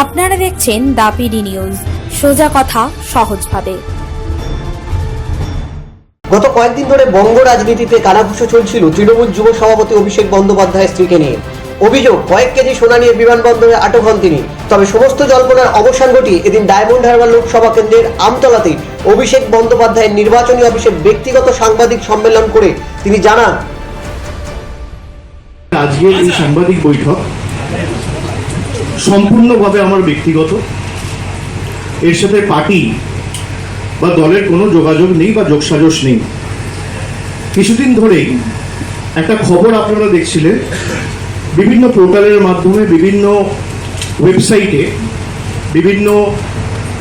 আপনারা দেখছেন দাপিডি নিউজ। সোজা কথা সহজভাবে। গত কয়েকদিন ধরে বঙ্গ রাজনীতিতে কানাঘুষো চলছিল তৃণমূল যুব সভাপতি অভিষেক বন্দ্যোপাধ্যায়ের স্ত্রীকে নিয়ে। অভিযোগ কয়েক কেজি সোনা নিয়ে বিমানবন্দরে আটক হন তিনি। তবে সমস্ত জল্পনার অবসান ঘটিয়ে এদিন ডায়মন্ড হারবার লোকসভা কেন্দ্রের আমতলাতে অভিষেক বন্দ্যোপাধ্যায়ের নির্বাচনী অফিসে ব্যক্তিগত সাংবাদিক সম্মেলন করে তিনি জানান। আজকের এই সাংবাদিক বৈঠক সম্পূর্ণভাবে আমার ব্যক্তিগত। এর সাথে পার্টি বা দলের কোনো যোগাযোগ নেই বা যোগসাজশ নেই। কিছুদিন ধরেই একটা খবর আপনারা দেখছিলেন। বিভিন্ন পোর্টালের মাধ্যমে, বিভিন্ন ওয়েবসাইটে, বিভিন্ন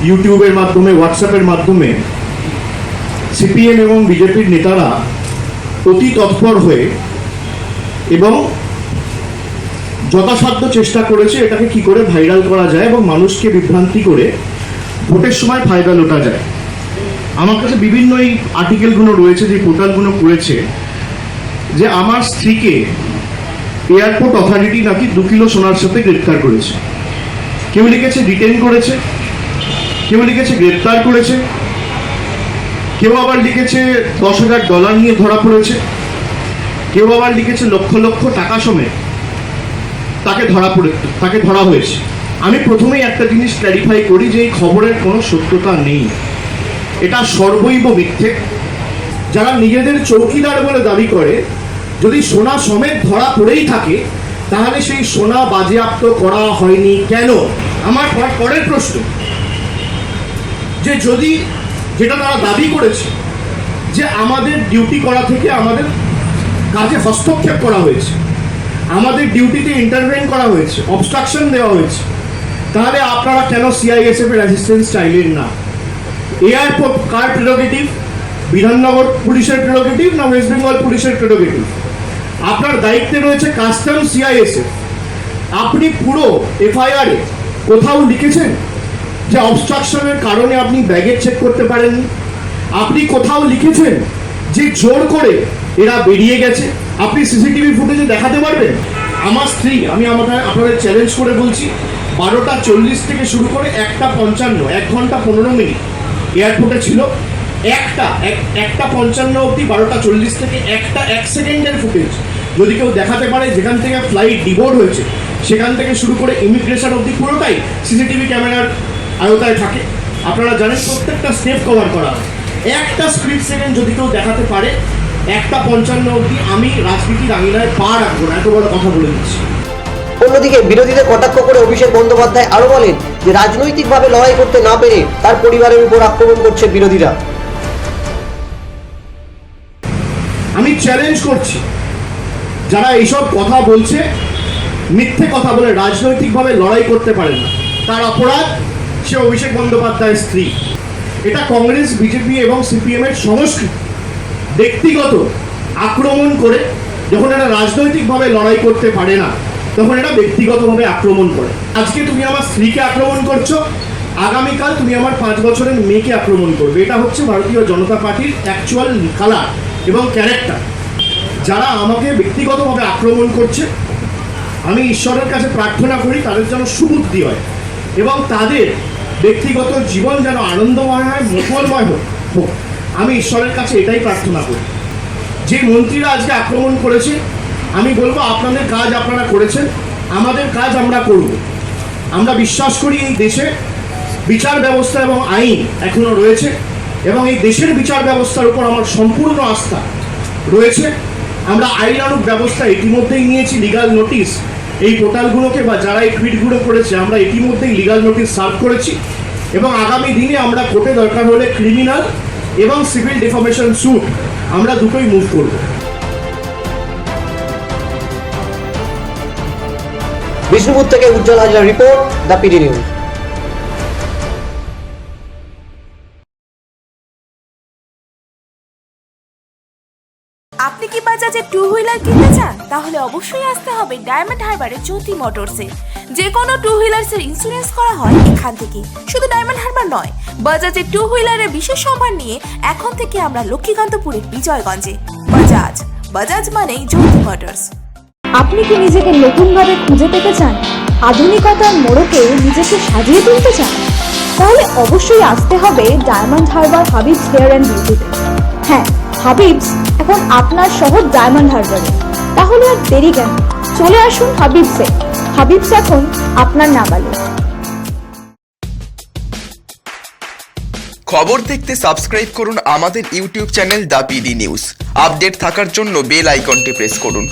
ইউটিউবের মাধ্যমে, হোয়াটসঅ্যাপের মাধ্যমে সিপিএম এবং বিজেপির নেতারা অতি তৎপর হয়ে এবং যথাসাধ্য চেষ্টা করেছে, এটাকে কি করে ভাইরাল করা যায় এবং মানুষকে বিভ্রান্তি করে ভোটের সময় ফায়দা লোটা যায়। আমার কাছে বিভিন্ন এই আর্টিকেলগুলো রয়েছে, যে পোর্টালগুলো করেছে, যে আমার স্ত্রীকে এয়ারপোর্ট অথরিটি নাকি দু কিলো সোনার সাথে গ্রেপ্তার করেছে। কেউ লিখেছে ডিটেন করেছে, কেউ লিখেছে গ্রেপ্তার করেছে, কেউ আবার লিখেছে দশ হাজার ডলার নিয়ে ধরা পড়েছে, কেউ আবার লিখেছে লক্ষ লক্ষ টাকা সমেত। তাকে ধরা পড়ে, তাকে ধরা হয়েছে। আমি প্রথমেই একটা জিনিস ক্ল্যারিফাই করি যে এই খবরের কোনো সত্যতা নেই। এটা সর্বৈব মিথ্যে। যারা নিজেদের চৌকিদার বলে দাবি করে, যদি সোনা সমেত ধরা পড়েই থাকে, তাহলে সেই সোনা বাজেয়াপ্ত করা হয়নি কেন? আমার পর- পরের প্রশ্ন। যে যদি যেটা তারা দাবি করেছে, যে আমাদের ডিউটি করা থেকে আমাদের কাজে হস্তক্ষেপ করা হয়েছে আমাদের ডিউটিতে ইন্টারভেন করা হয়েছে অবস্ট্রাকশন দেওয়া হয়েছে। তাহলে আপনারা কেন সিআইএসএফ এর অ্যাসিস্ট্যান্স চাইলেন না? এয়ারপোর্ট কার প্রেরোগেটিভ বিধাননগর পুলিশের প্রেরোগেটিভ না ওয়েস্ট বেঙ্গল পুলিশের প্রেরোগেটিভ আপনার দায়িত্বে রয়েছে কাস্টম সিআইএসএফ আপনি পুরো এফআইআরে কোথাও লিখেছেন যে অবস্ট্রাকশনের কারণে আপনি ব্যাগেজ চেক করতে পারেননি? আপনি কোথাও লিখেছেন যে জোর করে এরা বেরিয়ে গেছে? আপনি সিসিটিভি ফুটেজে দেখাতে পারবেন? আমার স্ত্রী, আমি আমাকে আপনাদের চ্যালেঞ্জ করে বলছি, বারোটা চল্লিশ থেকে শুরু করে একটা পঞ্চান্ন, এক ঘণ্টা পনেরো মিনিট। এয়ারপোর্টে ছিল একটা, এক- একটা পঞ্চান্ন অবধি বারোটা চল্লিশ থেকে একটা, এক সেকেন্ডের ফুটেজ। যদি কেউ দেখাতে পারে যেখান থেকে ফ্লাইট ডিবোর্ড হয়েছে, সেখান থেকে শুরু করে ইমিগ্রেশন অবধি পুরোটাই সিসিটিভি ক্যামেরার আয়তায় থাকে। আপনারা জানেন প্রত্যেকটা স্টেপ কভার করা একটা স্প্লিট সেকেন্ড যদি কেউ দেখাতে পারে একটা পঞ্চান্ন অবধি আমি রাজনীতির আঙিনায় পা রাখব না এত বড় কথা বলে দিচ্ছি। অন্যদিকে বিরোধীদের কটাক্ষ করে অভিষেক বন্দ্যোপাধ্যায় আরও বলেন যে রাজনৈতিকভাবে লড়াই করতে না পেরে তার পরিবারের উপর আক্রমণ করছে বিরোধীরা। আমি চ্যালেঞ্জ করছি যারা এইসব কথা বলছে মিথ্যে কথা বলে রাজনৈতিকভাবে লড়াই করতে পারে না তার অপরাধ সে অভিষেক বন্দ্যোপাধ্যায়ের স্ত্রী। এটা কংগ্রেস বিজেপি এবং সিপিএম এর সংস্কৃতি। ব্যক্তিগত আক্রমণ করে, যখন এরা রাজনৈতিকভাবে লড়াই করতে পারে না, তখন এটা ব্যক্তিগতভাবে আক্রমণ করে। আজকে তুমি আমার স্ত্রীকে আক্রমণ করছ, আগামীকাল তুমি আমার পাঁচ বছরের মেয়েকে আক্রমণ করবে। এটা হচ্ছে ভারতীয় জনতা পার্টির অ্যাকচুয়াল কালার এবং ক্যারেক্টার যারা আমাকে ব্যক্তিগতভাবে আক্রমণ করছে, আমি ঈশ্বরের কাছে প্রার্থনা করি তাদের যেন সুবুদ্ধি হয় এবং তাদের ব্যক্তিগত জীবন যেন আনন্দময় হয় মঙ্গলময় হোক হোক। আমি ঈশ্বরের কাছে এটাই প্রার্থনা করি। যে মন্ত্রীরা আজকে আক্রমণ করেছে, আমি বলব আপনাদের কাজ আপনারা করেছেন, আমাদের কাজ আমরা করব। আমরা বিশ্বাস করি এই দেশে বিচার ব্যবস্থা এবং আইন এখনও রয়েছে এবং এই দেশের বিচার ব্যবস্থার উপর আমার সম্পূর্ণ আস্থা রয়েছে। আমরা আইনানুক ব্যবস্থা ইতিমধ্যেই নিয়েছি লিগাল নোটিশ এই পোর্টালগুলোকে বা যারা এই টুইটগুলো করেছে, আমরা ইতিমধ্যেই লিগাল নোটিশ সার্ভ করেছি। এবং আগামী দিনে আমরা কোর্টে দরকার হলে ক্রিমিনাল এবং সিভিল ডিফরমেশন স্যুট আমরা দুটোই মুভ করব। বিষ্ণুপুর থেকে Ujjwal Hazra report the PD news আপনি কি বাজাজে টু হুইলার কিনতে চান? তাহলে অবশ্যই আসতে হবে ডায়মন্ড হারবারে জ্যোতি মোটরসে যে কোনো টু হুইলার্সের ইন্স্যুরেন্স করা হয় এখান থেকে। শুধু ডায়মন্ড হারবার নয় বাজাজের টু হুইলারের বিশেষ সম্মান নিয়ে এখন থেকে আমরা লক্ষ্মীকান্তপুরের বিজয়গঞ্জে। বাজাজ বাজাজ মানেই জ্যোতি মোটরস আপনি কি নিজেকে নতুনভাবে খুঁজে পেতে চান? আধুনিকতার মোড়কে নিজেকে সাজিয়ে তুলতে চান? তাহলে অবশ্যই আসতে হবে ডায়মন্ড হারবার হাবিবস হেয়ার অ্যান্ড বিউটিতে হ্যাঁ হাবিবস এখন আপনার শহর ডায়মন্ড হারবারে তাহলে আর দেরি কেন? চলে আসুন হাবিবসে হাবিবস এখন আপনার নাগালে খবর দেখতে সাবস্ক্রাইব করুন আমাদের YouTube channel the PD news. Update থাকার জন্য বেল আইকনটি প্রেস করুন।